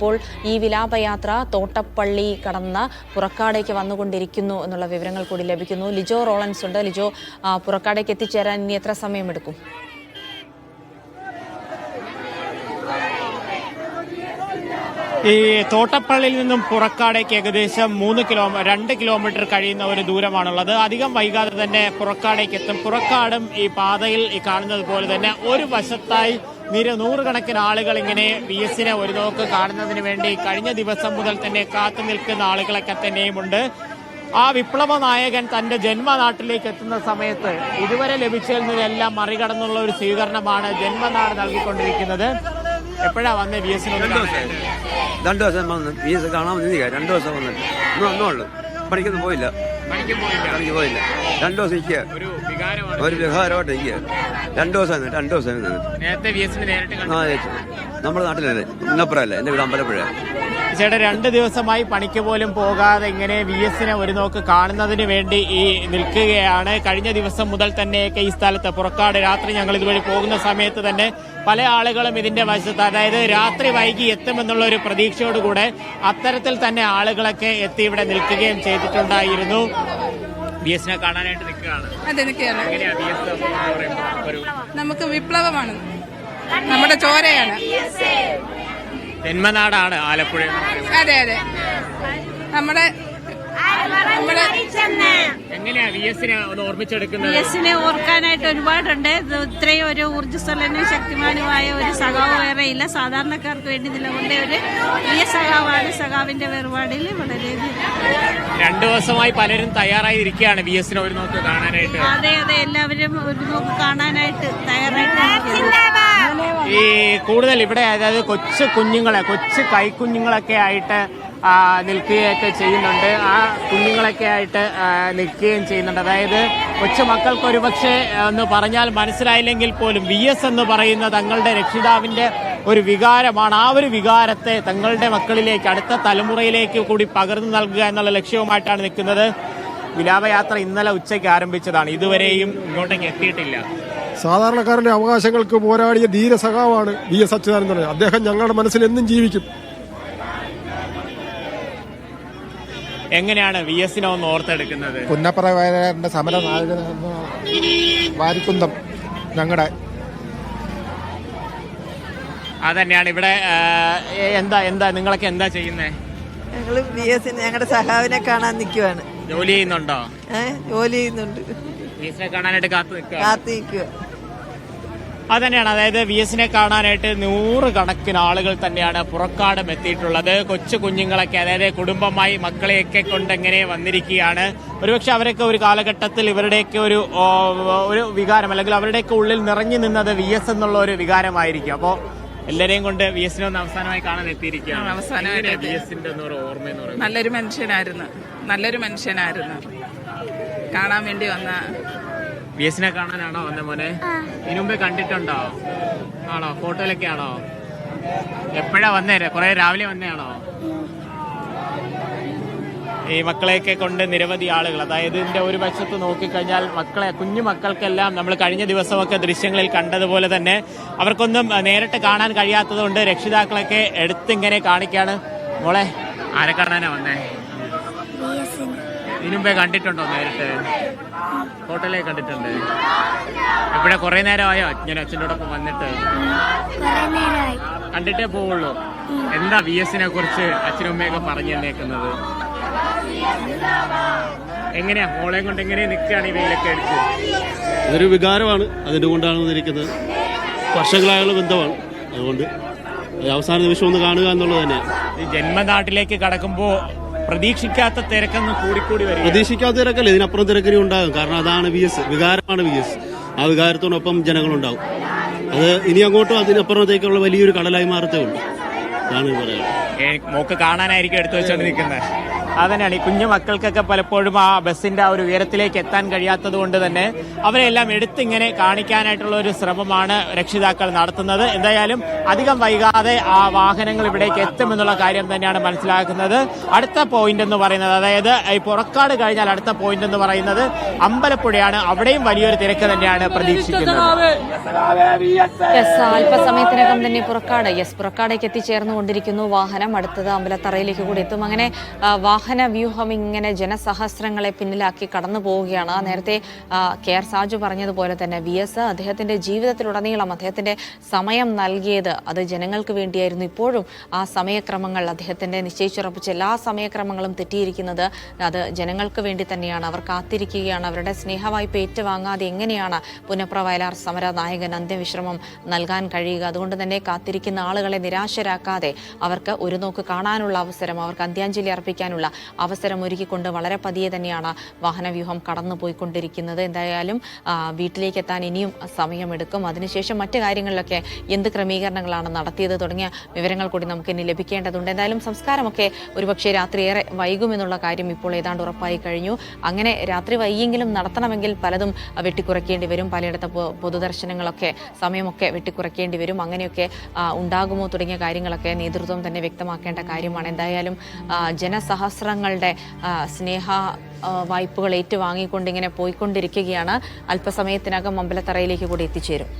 ഇപ്പോൾ ഈ വിലാപയാത്ര തോട്ടപ്പള്ളി കടന്ന് പുറക്കാടേക്ക് വന്നുകൊണ്ടിരിക്കുന്നു എന്നുള്ള വിവരങ്ങൾ കൂടി ലഭിക്കുന്നു. ലിജോ റോളൻസ് ഉണ്ട്. ലിജോ പുറക്കാടേക്ക് എത്തിച്ചേരാൻ ഇനി എത്ര സമയമെടുക്കും? ഈ തോട്ടപ്പള്ളിയിൽ നിന്നും പുറക്കാടേക്ക് ഏകദേശം മൂന്ന് കിലോ രണ്ട് കിലോമീറ്റർ കഴിയുന്ന ഒരു ദൂരമാണുള്ളത്. അധികം വൈകാതെ തന്നെ പുറക്കാടേക്ക് എത്തും. പുറക്കാടും ഈ പാതയിൽ ഈ കാണുന്നത് പോലെ തന്നെ ഒരു വശത്തായി നിര നൂറുകണക്കിന് ആളുകൾ ഇങ്ങനെ വി എസിനെ ഒരു നോക്ക് കാണുന്നതിന് വേണ്ടി കഴിഞ്ഞ ദിവസം മുതൽ തന്നെ കാത്തു നിൽക്കുന്ന ആളുകളൊക്കെ തന്നെയുമുണ്ട്. ആ വിപ്ലവ നായകൻ തന്റെ ജന്മനാട്ടിലേക്ക് എത്തുന്ന സമയത്ത് ഇതുവരെ ലഭിച്ചതിൽ നിന്നെല്ലാം മറികടന്നുള്ള ഒരു സ്വീകരണമാണ് ജന്മനാട് നൽകിക്കൊണ്ടിരിക്കുന്നത്. എപ്പോഴാ വന്നേ വി എസിനൊന്ന് കാണാനായിട്ട്? രണ്ടു ദിവസം വന്ന് ഫീസ് കാണാൻ വന്നിരിക്കുക രണ്ടു ദിവസം വന്നിട്ട്. ഇന്ന് വന്നോളൂ പണിക്കൊന്നും പോയില്ല. പണിക്ക് പോയില്ല. രണ്ടു ദിവസം ഇരിക്കുക ഒരു വിഹാരമായിട്ട് ഇരിക്കുക രണ്ടു ദിവസം രണ്ടു ദിവസം നേരത്തെ നേരിട്ട് കണ്ടു. ആ ചേച്ചി നമ്മുടെ നാട്ടിലല്ലേ? മുന്നപ്പുറമല്ലേ എന്റെ വീട് അമ്പലപ്പുഴ ചേട്ടാ രണ്ട് ദിവസമായി പണിക്ക് പോലും പോകാതെ ഇങ്ങനെ വി എസിനെ ഒരു നോക്ക് കാണുന്നതിന് വേണ്ടി ഈ നിൽക്കുകയാണ്. കഴിഞ്ഞ ദിവസം മുതൽ തന്നെയൊക്കെ ഈ സ്ഥലത്ത് പുറക്കാട് രാത്രി ഞങ്ങൾ ഇതുവഴി പോകുന്ന സമയത്ത് തന്നെ പല ആളുകളും ഇതിന്റെ വശത്ത് അതായത് രാത്രി വൈകി എത്തുമെന്നുള്ള ഒരു പ്രതീക്ഷയോടുകൂടെ അത്തരത്തിൽ തന്നെ ആളുകളൊക്കെ എത്തി ഇവിടെ നിൽക്കുകയും ചെയ്തിട്ടുണ്ടായിരുന്നു. ബി എസിനെ കാണാനായിട്ട് നിൽക്കുകയാണ്. അതെ നിൽക്കുകയാണ്. നമുക്ക് വിപ്ലവമാണ്. നമ്മുടെ ചോരയാണ്. ജന്മനാടാണ് ആലപ്പുഴ അതെ അതെ. നമ്മുടെ നമ്മുടെ വി എസിനെ ഓർക്കാനായിട്ട് ഒരുപാടുണ്ട്. ഇത് ഇത്രയും ഒരു ഊർജസ്വലനും ശക്തിമാനുമായ ഒരു സഖാവ് വേറെ ഇല്ല. സാധാരണക്കാർക്ക് വേണ്ടി നിലകൊണ്ട ഒരു വലിയ സഖാവാണ് സഖാവിന്റെ വേർപാടിൽ വളരെ രണ്ടു ദിവസമായി പലരും തയ്യാറായി ഇരിക്കുകയാണ് വി എസിനെ ഒരു നോക്ക് കാണാനായിട്ട്. അതെ അതെ എല്ലാവരും ഒരു നോക്ക് കാണാനായിട്ട് തയ്യാറായിട്ട് ഈ കൂടുതൽ ഇവിടെ അതായത് കൊച്ചു കുഞ്ഞുങ്ങളെ കൊച്ചു കൈക്കുഞ്ഞുങ്ങളൊക്കെ ആയിട്ട് നിൽക്കുകയൊക്കെ ചെയ്യുന്നുണ്ട്. ആ കുഞ്ഞുങ്ങളൊക്കെ ആയിട്ട് നിൽക്കുകയും ചെയ്യുന്നുണ്ട്. അതായത് കൊച്ചു മക്കൾക്ക് ഒരുപക്ഷെ എന്ന് പറഞ്ഞാൽ മനസ്സിലായില്ലെങ്കിൽ പോലും വി എസ് എന്ന് പറയുന്ന തങ്ങളുടെ രക്ഷിതാവിന്റെ ഒരു വികാരമാണ്. ആ ഒരു വികാരത്തെ തങ്ങളുടെ മക്കളിലേക്ക് അടുത്ത തലമുറയിലേക്ക് കൂടി പകർന്നു നൽകുക എന്നുള്ള ലക്ഷ്യവുമായിട്ടാണ് നിൽക്കുന്നത്. വിലാപയാത്ര ഇന്നലെ ഉച്ചയ്ക്ക് ആരംഭിച്ചതാണ്. ഇതുവരെയും ഇങ്ങോട്ടേക്ക് എത്തിയിട്ടില്ല. സാധാരണക്കാരന്റെ അവകാശങ്ങൾക്ക് പോരാടിയ ധീര ധീരസഖാവാണ് വി എസ് അച്യുതാനന്ദൻ. അദ്ദേഹം ഞങ്ങളുടെ മനസ്സിൽ എന്നും ജീവിക്കും. എങ്ങനെയാണ് വി എസിനെ ഒന്ന് ഓർത്തെടുക്കുന്നത്? പുന്നപ്പറ വയലാറിന്റെ സമര വാരിക്കുന്തം ഞങ്ങളുടെ അതന്നെയാണ് ഇവിടെ എന്താ എന്താ നിങ്ങളൊക്കെ എന്താ ചെയ്യുന്നേ? ഞങ്ങൾ ബി എസിന് ഞങ്ങളുടെ സഹാവിനെ കാണാൻ നിൽക്കുവാണ് ജോലി ചെയ്യുന്നുണ്ടോ? ഏഹ് ജോലി ചെയ്യുന്നുണ്ട്. കാണാനായിട്ട് കാത്തു നിൽക്കുക കാത്തു നിൽക്കുക അതന്നെയാണ് അതായത് വി എസിനെ കാണാനായിട്ട് നൂറ് കണക്കിന് ആളുകൾ തന്നെയാണ് പുറക്കാടം എത്തിയിട്ടുള്ളത്. കൊച്ചു കുഞ്ഞുങ്ങളൊക്കെ അതായത് കുടുംബമായി മക്കളെയൊക്കെ കൊണ്ട് എങ്ങനെ വന്നിരിക്കുകയാണ്. ഒരുപക്ഷെ അവരൊക്കെ ഒരു കാലഘട്ടത്തിൽ ഇവരുടെയൊക്കെ ഒരു ഒരു വികാരം അല്ലെങ്കിൽ അവരുടെയൊക്കെ ഉള്ളിൽ നിറഞ്ഞു നിന്നത് വി എസ് എന്നുള്ള ഒരു വികാരമായിരിക്കും. അപ്പോൾ എല്ലാരെയും കൊണ്ട് വി എസിനെ ഒന്ന് അവസാനമായി കാണാൻ എത്തിയിരിക്കുകയാണ്. അവസാനമായിട്ട് നല്ലൊരു മനുഷ്യനായിരുന്നു. നല്ലൊരു മനുഷ്യനായിരുന്നു. കാണാൻ വേണ്ടി വന്ന വി എസിനെ കാണാനാണോ വന്ന മോനെ? ഇതിനു മുമ്പേ കണ്ടിട്ടുണ്ടോ? ആണോ? ഫോട്ടോയിലൊക്കെ ആണോ എപ്പോഴാ വന്നേ? കുറെ രാവിലെ വന്നേയാണോ? ഈ മക്കളെയൊക്കെ കൊണ്ട് നിരവധി ആളുകൾ അതായത് ഇതിന്റെ ഒരു വശത്ത് നോക്കിക്കഴിഞ്ഞാൽ മക്കളെ കുഞ്ഞു മക്കൾക്കെല്ലാം നമ്മൾ കഴിഞ്ഞ ദിവസമൊക്കെ ദൃശ്യങ്ങളിൽ കണ്ടതുപോലെ തന്നെ അവർക്കൊന്നും നേരിട്ട് കാണാൻ കഴിയാത്തതുകൊണ്ട് രക്ഷിതാക്കളൊക്കെ എടുത്തിങ്ങനെ കാണിക്കാണ്. മോളെ ആരെ കാണാനാ വന്നേ? ഇതിനുമ്പേ കണ്ടിട്ടുണ്ടോ നേരിട്ട്? ഫോട്ടോയിലേക്ക് കണ്ടിട്ടുണ്ട്. ഇവിടെ കുറെ നേരമായോ ഞാൻ അച്ഛനോടൊപ്പം വന്നിട്ട്. കണ്ടിട്ടേ പോവുള്ളൂ. എന്താ വി എസിനെ കുറിച്ച് അച്ഛനും അമ്മയൊക്കെ പറഞ്ഞു തന്നേക്കുന്നത്? എങ്ങനെയാ? മോളെ കൊണ്ട് എങ്ങനെ നിൽക്കുകയാണ് ഈ വെയിലൊക്കെ അടിച്ച്? അതൊരു വികാരമാണ് അതിന്റെ കൊണ്ടാണ് വന്നിരിക്കുന്നത്. വർഷങ്ങളായുള്ള ബന്ധമാണ്. അതുകൊണ്ട് അത് അവസാന നിമിഷം ഒന്ന് കാണുക എന്നുള്ളത് തന്നെയാണ്. ഈ ജന്മനാട്ടിലേക്ക് കടക്കുമ്പോ പ്രതീക്ഷിക്കാത്ത തിരക്കൊന്ന് കൂടിക്കൂടി വരും പ്രതീക്ഷിക്കാത്ത തിരക്കല്ല ഇതിനപ്പുറം തിരക്കിനി ഉണ്ടാകും. കാരണം അതാണ് വി എസ് വികാരമാണ് വി എസ് ആ വികാരത്തോടൊപ്പം ജനങ്ങളുണ്ടാവും. അത് ഇനി അങ്ങോട്ടും അതിനപ്പുറത്തേക്കുള്ള വലിയൊരു കടലായി മാറത്തേ ഉള്ളൂ. അതാണ് പറയുന്നത് മോക്ക് കാണാനായിരിക്കും എടുത്തു വെച്ചോണ്ട് നിൽക്കുന്നത് അതന്നെയാണ്. ഈ കുഞ്ഞു മക്കൾക്കൊക്കെ പലപ്പോഴും ആ ബസ്സിന്റെ ആ ഒരു ഉയരത്തിലേക്ക് എത്താൻ കഴിയാത്തത് കൊണ്ട് തന്നെ അവരെല്ലാം എടുത്തിങ്ങനെ കാണിക്കാനായിട്ടുള്ള ഒരു ശ്രമമാണ് രക്ഷിതാക്കൾ നടത്തുന്നത്. എന്തായാലും അധികം വൈകാതെ ആ വാഹനങ്ങൾ ഇവിടേക്ക് എത്തുമെന്നുള്ള കാര്യം തന്നെയാണ് മനസ്സിലാക്കുന്നത്. അടുത്ത പോയിന്റ് എന്ന് പറയുന്നത് അതായത് ഈ പുറക്കാട് കഴിഞ്ഞാൽ അടുത്ത പോയിന്റ് എന്ന് പറയുന്നത് അമ്പലപ്പുഴയാണ്. അവിടെയും വലിയൊരു തിരക്ക് തന്നെയാണ് പ്രതീക്ഷിക്കുന്നത്. അല്പസമയത്തിനകം തന്നെ പുറക്കാട് യെസ് പുറക്കാടേക്ക് എത്തിച്ചേർന്നുകൊണ്ടിരിക്കുന്നു. വാഹനം അടുത്തത് അമ്പലത്തറയിലേക്ക് കൂടി എത്തും. അങ്ങനെ ആ, വാഹന വ്യൂഹം ഇങ്ങനെ ജനസഹസ്രങ്ങളെ പിന്നിലാക്കി കടന്നു പോവുകയാണ്. നേരത്തെ കെ ആർ സാജു പറഞ്ഞതുപോലെ തന്നെ വി എസ് അദ്ദേഹത്തിന്റെ ജീവിതത്തിലുടനീളം അദ്ദേഹത്തിന്റെ സമയം നൽകിയത് അത് ജനങ്ങൾക്ക് വേണ്ടിയായിരുന്നു. ഇപ്പോഴും ആ സമയക്രമങ്ങൾ അദ്ദേഹത്തിന്റെ നിശ്ചയിച്ചുറപ്പിച്ച എല്ലാ സമയക്രമങ്ങളും തെറ്റിയിരിക്കുന്നത് അത് ജനങ്ങൾക്ക് വേണ്ടി തന്നെയാണ്. അവർ കാത്തിരിക്കുകയാണ്. അവരുടെ സ്നേഹവായ്പ ഏറ്റുവാങ്ങാതെ എങ്ങനെയാണ് പുനപ്ര വയലാർ സമര നായകൻ അന്ത്യവിശ്രമം നൽകാൻ കഴിയുക? അതുകൊണ്ട് തന്നെ കാത്തിരിക്കുന്ന ആളുകളെ നിരാശരാക്കാതെ അവർക്ക് ഒരു നോക്ക് കാണാനുള്ള അവസരം അവർക്ക് അന്ത്യാഞ്ജലി അർപ്പിക്കാനുള്ള അവസരം ഒരുക്കിക്കൊണ്ട് വളരെ പതിയെ തന്നെയാണ് വാഹനവ്യൂഹം കടന്നു പോയിക്കൊണ്ടിരിക്കുന്നത് എന്തായാലും വീട്ടിലേക്ക് എത്താൻ ഇനിയും സമയമെടുക്കും. അതിനുശേഷം മറ്റു കാര്യങ്ങളിലൊക്കെ എന്ത് ക്രമീകരണങ്ങളാണ് നടത്തിയത് തുടങ്ങിയ വിവരങ്ങൾ കൂടി നമുക്ക് ഇനി ലഭിക്കേണ്ടതുണ്ട്. എന്തായാലും സംസ്കാരമൊക്കെ ഒരുപക്ഷെ രാത്രി ഏറെ വൈകുമെന്നുള്ള കാര്യം ഇപ്പോൾ ഏതാണ്ട് ഉറപ്പായി കഴിഞ്ഞു. അങ്ങനെ രാത്രി വൈകിയെങ്കിലും നടത്തണമെങ്കിൽ പലതും വെട്ടിക്കുറയ്ക്കേണ്ടി വരും. പലയിടത്ത് പൊതുദർശനങ്ങളൊക്കെ സമയമൊക്കെ വെട്ടിക്കുറയ്ക്കേണ്ടി വരും. അങ്ങനെയൊക്കെ ഉണ്ടാകുമോ തുടങ്ങിയ കാര്യങ്ങളൊക്കെ നേതൃത്വം തന്നെ വ്യക്തമാക്കേണ്ട കാര്യമാണ്. എന്തായാലും ആ, ജനസഹസ്രങ്ങളുടെ ആ, സ്നേഹ വായ്പകൾ ഏറ്റുവാങ്ങിക്കൊണ്ട് ഇങ്ങനെ പോയിക്കൊണ്ടിരിക്കുകയാണ്. അല്പസമയത്തിനകം അമ്പലത്തറയിലേക്ക് കൂടി എത്തിച്ചേരും.